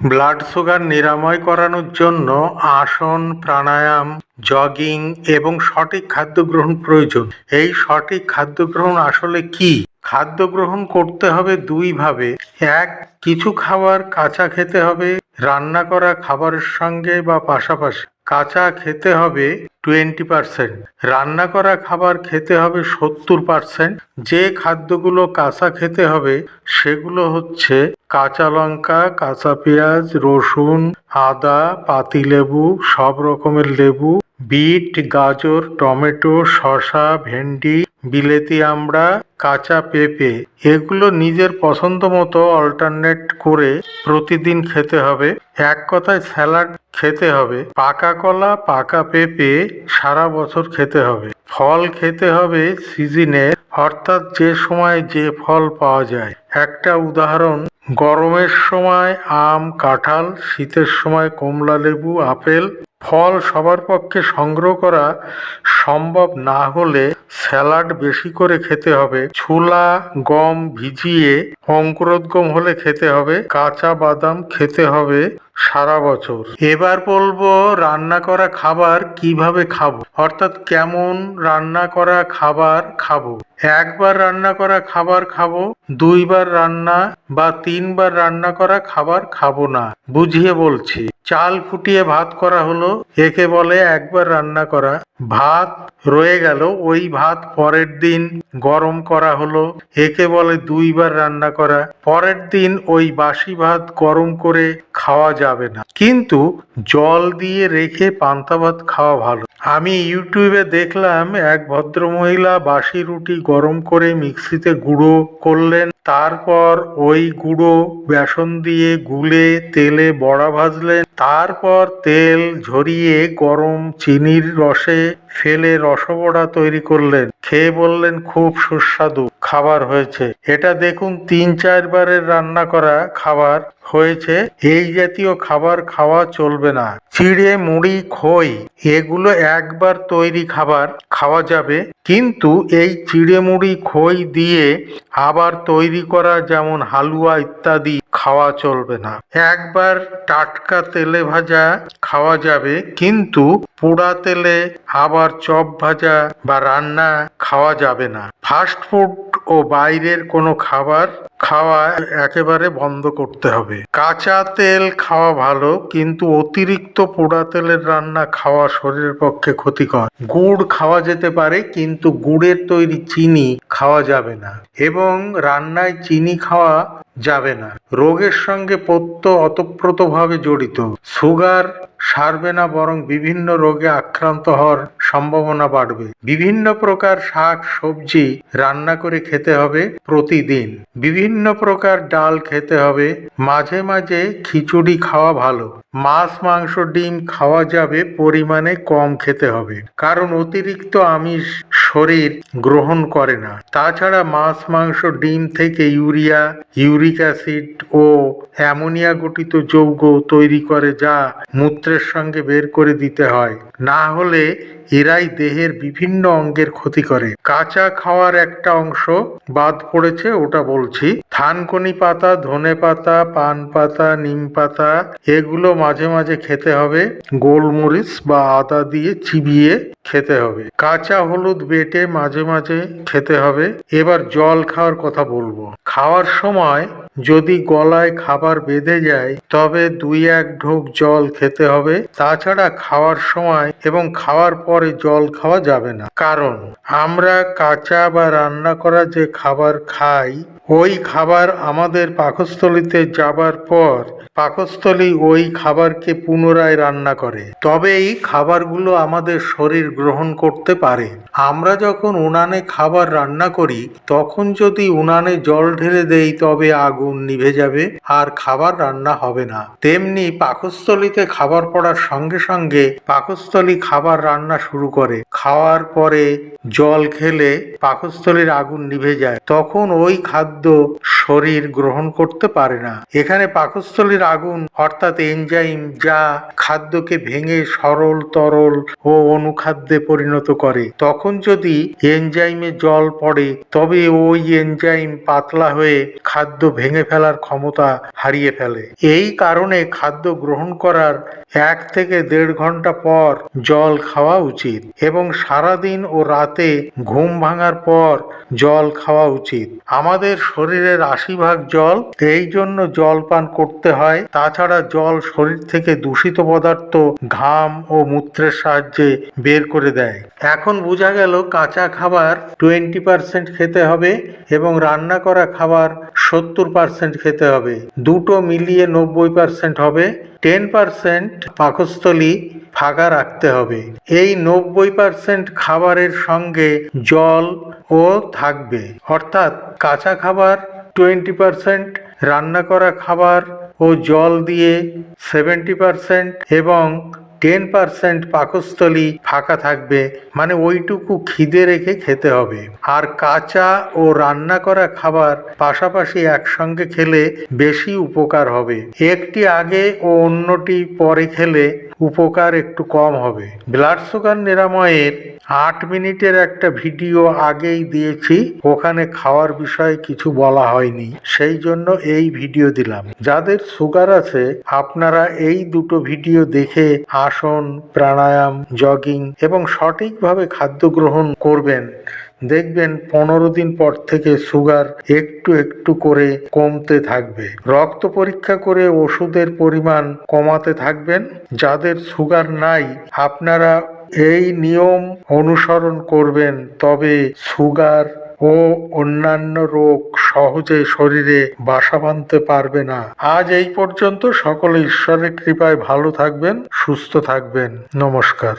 Blood sugar নিরাময় করানোর জন্য আসন, প্রাণায়াম, জগিং এবং সঠিক খাদ্য গ্রহণ প্রয়োজন। এই সঠিক খাদ্য গ্রহণ আসলে কি? খাদ্য গ্রহণ করতে হবে দুইভাবে এক, কিছু খাবার কাঁচা খেতে হবে, রান্না করা খাবারের সঙ্গে বা পাশাপাশি। কাঁচা খেতে হবে টোয়েন্টি পারসেন্ট। রান্না করা খাবার খেতে হবে সত্তর পারসেন্ট। যে খাদ্যগুলো কাঁচা খেতে হবে, সেগুলো হচ্ছে কাঁচা লঙ্কা, কাঁচা পেঁয়াজ, রসুন, আদা, পাতিলেবু, সব রকমের লেবু। বিট, গাজর, টমেটো, শসা, ভেন্ডি, বিলেতি আমড়া, কাঁচা পেঁপে এগুলো নিজের পছন্দ মতো অল্টারনেট করে প্রতিদিন খেতে হবে। এক কথায় স্যালাড খেতে হবে, পাকা কলা, পাকা পেঁপে সারা বছর খেতে হবে। ফল খেতে হবে সিজনে, অর্থাৎ যে সময় যে ফল পাওয়া যায়। একটা উদাহরণ গরমের সময় আম কাঁঠাল শীতের সময় কমলা লেবু আপেল ফল সবার পক্ষে সংগ্রহ করা সম্ভব না হলে স্যালাড বেশি করে খেতে হবে। ছোলা, গম ভিজিয়ে অঙ্কুরোদ্গম হলে খেতে হবে। কাঁচা বাদাম খেতে হবে সারা বছর। এবার বলব রান্না করা খাবার কীভাবে খাব? অর্থাৎ কেমন রান্না করা খাবার খাব? একবার রান্না করা খাবার খাব, দুইবার রান্না বা তিনবার রান্না করা খাবার খাব না, বুঝিয়ে বলছি। চাল ফুটিয়ে ভাত করা হলো। একে বলে, একবার রান্না করা। ভাত রয়ে গেল। ওই ভাত পরের দিন গরম করা হলো। একে বলে, দুইবার রান্না করা। পরের দিন ওই বাসি ভাত গরম করে খাওয়া যাবে না। কিন্তু জল দিয়ে রেখে পান্তা ভাত খাওয়া ভালো। আমি ইউটিউবে দেখলাম, এক ভদ্রমহিলা বাসি রুটি গরম করে মিক্সিতে গুঁড়ো করলেন। তারপর ওই গুঁড়ো বেসন দিয়ে গুলে তেলে বড়া ভাজলেন। তারপর তেল ঝরিয়ে গরম চিনির রসে ফেলে রসবড়া তৈরি করলেন। খেয়ে বললেন, খুব সুস্বাদু। খাবার হয়েছে। এটা দেখুন, তিন চারবারের রান্না করা খাবার হয়েছে। এই জাতীয় খাবার খাওয়া চলবে না। চিড়ে, মুড়ি, খই, এগুলো একবার তৈরি খাবার খাওয়া যাবে। কিন্তু এই চিড়ে, মুড়ি, খই দিয়ে আবার তৈরি করা যেমন হালুয়া ইত্যাদি খাওয়া চলবে না। একবার টাটকা তেলে ভাজা খাওয়া যাবে, কিন্তু পোড়া তেলে আবার চপ ভাজা বা রান্না খাওয়া যাবে না। ফাস্ট ফুড ও বাইরের কোনো খাবার খাওয়া একেবারে বন্ধ করতে হবে। কাঁচা তেল খাওয়া ভালো, কিন্তু অতিরিক্ত পোড়া তেলের রান্না খাওয়া শরীরের পক্ষে ক্ষতিকর। গুড় খাওয়া যেতে পারে, কিন্তু গুড়ের তৈরি চিনি খাওয়া যাবে না এবং রান্নায় চিনি খাওয়া যাবে না। রোগের সঙ্গে পত্য অতপ্রতভাবে জড়িত। সুগার সারবে না বরং বিভিন্ন রোগে আক্রান্ত হওয়ার সম্ভাবনা বাড়বে। বিভিন্ন প্রকার শাক, সবজি রান্না করে খেতে হবে প্রতিদিন। বিভিন্ন প্রকার ডাল খেতে হবে, মাঝে মাঝে খিচুড়ি খাওয়া ভালো। মাছ, মাংস, ডিম খাওয়া যাবে, পরিমাণে কম খেতে হবে। কারণ অতিরিক্ত আমিষ শরীর গ্রহণ করে না। তাছাড়া মাছ, মাংস, ডিম থেকে ইউরিয়া, ইউরিক অ্যাসিড ও অ্যামোনিয়া গঠিত যৌগ তৈরি করে যা মূত্রের সঙ্গে বের করে দিতে হয়। না হলে এরাই দেহের বিভিন্ন অঙ্গের ক্ষতি করে। কাঁচা খাওয়ার একটা অংশ বাদ পড়েছে, ওটা বলছি। থানকনি পাতা, ধনে পাতা, পান পাতা, নিম পাতা, এগুলো মাঝে মাঝে খেতে হবে। গোলমরিচ বা আদা দিয়ে চিবিয়ে খেতে হবে। কাঁচা হলুদ বেটে মাঝে মাঝে খেতে হবে। এবার জল খাওয়ার কথা বলব। খাওয়ার সময় যদি গলায় খাবার বেঁধে যায়, তবে দুই এক ঢোক জল খেতে হবে। তাছাড়া খাওয়ার সময় এবং খাওয়ার পরে জল খাওয়া যাবে না। কারণ, আমরা কাঁচা বা রান্না করা যে খাবার খাই, ওই খাবার আমাদের পাকস্থলিতে যাবার পর পাকস্থলী ওই খাবারকে পুনরায় রান্না করে। তবে এই খাবারগুলো আমাদের শরীর গ্রহণ করতে পারে। আমরা যখন উনানে খাবার রান্না করি, তখন যদি উনানে জল ঢেলে দেই, তবে আগুন নিভে যাবে। আর খাবার রান্না হবে না। তেমনি পাকস্থলিতে খাবার পড়ার সঙ্গে সঙ্গে পাকস্থলী খাবার রান্না শুরু করে। খাওয়ার পরে জল খেলে পাকস্থলীর আগুন নিভে যায়। তখন ওই খাদ্য শরীর গ্রহণ করতে পারে না। এখানে পাকস্থলীর আগুন, অর্থাৎ এনজাইম, যা খাদ্যকে ভেঙে সরল, তরল ও অনুখাদ্যে পরিণত করে। তখন যদি এনজাইমে জল পড়ে, তবে ওই এনজাইম পাতলা হয়ে খাদ্য ভেঙে ফেলার ক্ষমতা হারিয়ে ফেলে। এই কারণে খাদ্য গ্রহণ করার এক থেকে দেড় ঘণ্টা পর জল খাওয়া উচিত এবং সারাদিন ও রাতে ঘুম ভাঙার পর জল খাওয়া উচিত। আমাদের শরীরের আশি ভাগ জল এই জন্য জল পান করতে হয়। তাছাড়া জল শরীর থেকে দূষিত পদার্থ, ঘাম ও মূত্রের সাহায্যে বের করে দেয়। এখন বোঝা গেল কাঁচা খাবার টোয়েন্টি পার্সেন্ট খেতে হবে এবং রান্না করা খাবার সত্তর পার্সেন্ট খেতে হবে। দুটো মিলিয়ে নব্বই পার্সেন্ট হবে। টেন পার্সেন্ট পাকস্থলী ফাঁকা রাখতে হবে। এই নব্বই পার্সেন্ট খাবারের সঙ্গে জল ও থাকবে। অর্থাৎ কাঁচা খাবার টোয়েন্টি পার্সেন্ট রান্না করা খাবার ও জল দিয়ে সেভেন্টি পার্সেন্ট এবং টেন পার্সেন্ট পাকস্থলী ফাঁকা থাকবে। মানে ওইটুকু খিদে রেখে খেতে হবে। আর কাঁচা ও রান্না করা খাবার পাশাপাশি একসঙ্গে খেলে বেশি উপকার হবে। একটি আগে ও অন্যটি পরে খেলে উপকার একটু কম হবে। ব্লাড সুগার নিরাময়ের আট মিনিটের একটা ভিডিও আগেই দিয়েছি, ওখানে খাওয়ার বিষয়ে কিছু বলা হয়নি। সেই জন্য এই ভিডিও দিলাম। যাদের সুগার আছে, আপনারা এই দুটো ভিডিও দেখে আসন, প্রাণায়াম, জগিং এবং সঠিকভাবে খাদ্য গ্রহণ করবেন। দেখবেন পনেরো দিন পর থেকে সুগার একটু একটু করে কমতে থাকবে। রক্ত পরীক্ষা করে ওষুধের পরিমাণ কমাতে থাকবেন। যাদের সুগার নাই, আপনারা এই নিয়ম অনুসরণ করবেন, তবে সুগার ও অন্যান্য রোগ সহজে শরীরে বাসা বাঁধতে পারবে না। আজ এই পর্যন্ত সকলে ঈশ্বরের কৃপায় ভালো থাকবেন, সুস্থ থাকবেন। নমস্কার।